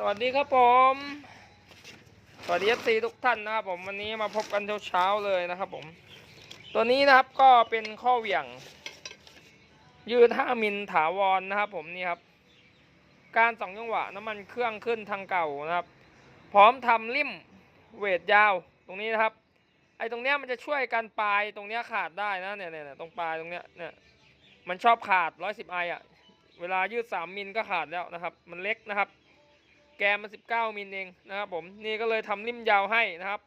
สวัสดีครับผม สวัสดีเอฟซีทุกท่านนะครับผมวันนี้มาพบกันเช้าๆเลยนะครับผม ตัวนี้นะครับก็เป็นข้อเหวี่ยง ยืด5มิลถาวรนะครับผมนี่ครับ การสองจังหวะน้ำมันเครื่องขึ้นทางเก่านะครับ พร้อมทำริมเวทยาวตรงนี้นะครับ ไอ้ตรงเนี้ยมันจะช่วยกันปลายตรงเนี้ยขาดได้นะเนี่ยเนี่ยตรงปลายตรงเนี้ยเนี่ยมันชอบขาด110ไออะเวลายืด3มิลก็ขาดแล้วนะครับ มันเล็กนะครับ แกนมัน19 มิลเองนะครับผมนี่ก็เลยทำริมยาวให้นะครับ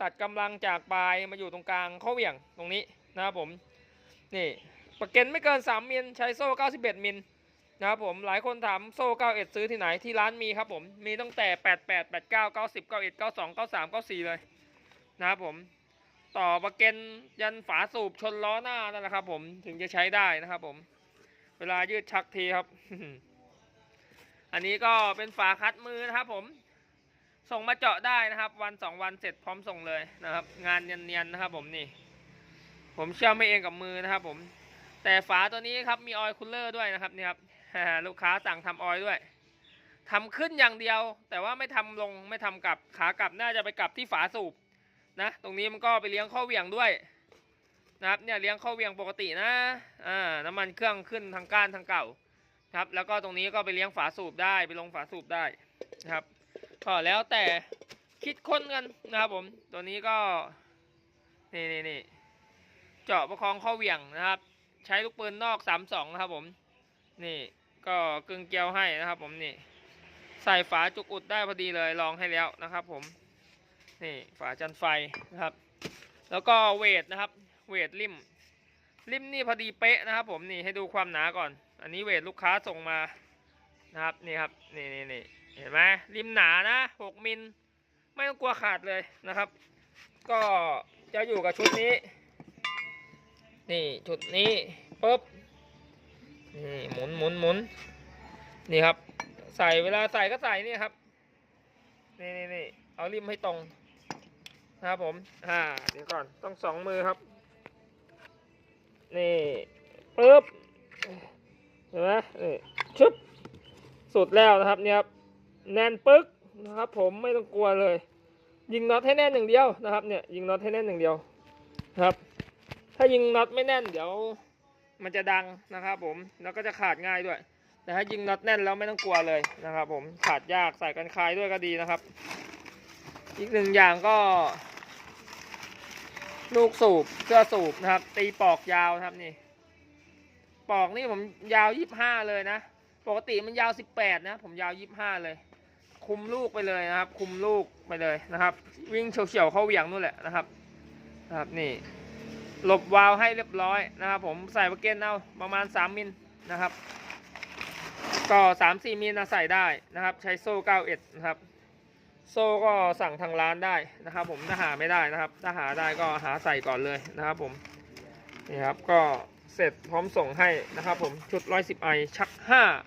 ตัดกำลังจากปลายมาอยู่ตรงกลางข้อเหวี่ยงตรงนี้นะครับผมนี่ประเก็นไม่เกิน 3 มิลใช้โซ่ 91 มิลนะครับผมหลายคนถามโซ่91 ซื้อที่ไหนที่ร้านมีครับผมมีตั้งแต่ 88 89 90 91 92 93 94 เลยนะครับผมต่อประเก็นยันฝาสูบชนล้อหน้านั่นแหละครับผมถึงจะใช้ได้นะครับผม เวลายืดชักทีครับ อันนี้ก็เป็นฝาคัดมือนะครับผม ส่งมาเจาะได้นะครับ วันสองวันเสร็จพร้อมส่งเลยนะครับ งานเนียนๆนะครับ ผมนี่ ผมเชื่อมไม่เองกับมือนะครับ ผม แต่ฝาตัวนี้ครับมีออยล์คูลเลอร์ด้วยนะครับนี่ครับลูกค้าสั่งทำออยล์ด้วยทำขึ้นอย่างเดียว แต่ว่าไม่ทำลงไม่ทำกลับขากลับน่าจะไปกลับที่ฝาสูบนะตรงนี้มันก็ไปเลี้ยงข้อเหวี่ยงด้วยนะครับเนี่ยเลี้ยงข้าเวียงปกตินะอ่าน้ำมันเครื่องขึ้นทางก้านทางเก่า ครับ แล้วก็ตรงนี้ก็ไปเลี้ยงฝาสูบได้ไปลงฝาสูบได้นะครับก็แล้วแต่คิดค้นกันนะครับผมตัวนี้ก็นี่นี่นี่เจาะประคองข้าเหวี่ยงนะครับ ใช้ลูกปืนนอกสามสองนะครับผมนี่ก็กึ่งเกลียวให้นะครับ ผมนี่ ใส่ฝาจุกอุดได้พอดีเลยลองให้แล้วนะครับ ผมนี่ฝาจันไฟนะครับ แล้วก็เวทนะครับ เวทริม ริมนี่พอดีเป๊ะนะครับผมนี่ให้ดูความหนาก่อน อันนี้เวทลูกค้าส่งมานะครับนี่ครับนี่นี่นี่เห็นไหมริมหนานะหกมิลไม่ต้องกลัวขาดเลยนะครับ ก็จะอยู่กับชุดนี้ นี่ชุดนี้ปุ๊บนี่หมุนหมุนหมุนนี่ครับ ใส่เวลาใส่ก็ใส่นี่ครับนี่นี่นี่เอาริมให้ตรงนะครับผม อ่า เดี๋ยวก่อน ต้องสองมือครับ นี่ปึ๊บเห็นไหมนี่ชึบสุดแล้วนะครับเนี่ยครับแน่นปึ๊กนะครับ ผมไม่ต้องกลัวเลย ยิงน็อตให้แน่นหนึ่างเดียวนะครับ เนี่ยยิงน็อตให้แน่นหนึ่างเดียวนะครับ ถ้ายิงน็อตไม่แน่นเดี๋ยว มันจะดังนะครับผมแล้วก็จะขาดง่ายด้วย แต่ถ้ายิงน็อตแน่นแล้วไม่ต้องกลัวเลยนะครับ ผมขาดยากใส่กันคายด้วยก็ดีนะครับ อีกหนึ่งอย่างก็ ลูกสูบเสื้อสูบนะครับ ตีปอกยาวนะครับนี่ ปอกนี่ผมยาวยี่ห้าเลยนะ ปกติมันยาวสิบแปดนะ ผมยาวยี่ห้าเลย คุมลูกไปเลยนะครับ คุมลูกไปเลยนะครับ วิ่งเฉียวๆเข้าเหวี่ยงนู่นแหละนะครับ นะครับนี่ หลบวาล์วให้เรียบร้อยนะครับ ผมใส่ปะเกนเอาประมาณสามมิลนะครับ ก็สามสี่มิลนะใส่ได้นะครับ ใช้โซ่เก้าเอ็ดนะครับ โซ่ก็สั่งทางร้านได้นะครับผมถ้าหาไม่ได้นะครับ ถ้าหาได้ก็หาใส่ก่อนเลยนะครับผมนี่ครับก็เสร็จพร้อมส่งให้นะครับผมชุด 110ไอชัก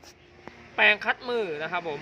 5 แปลงคัดมือนะครับผม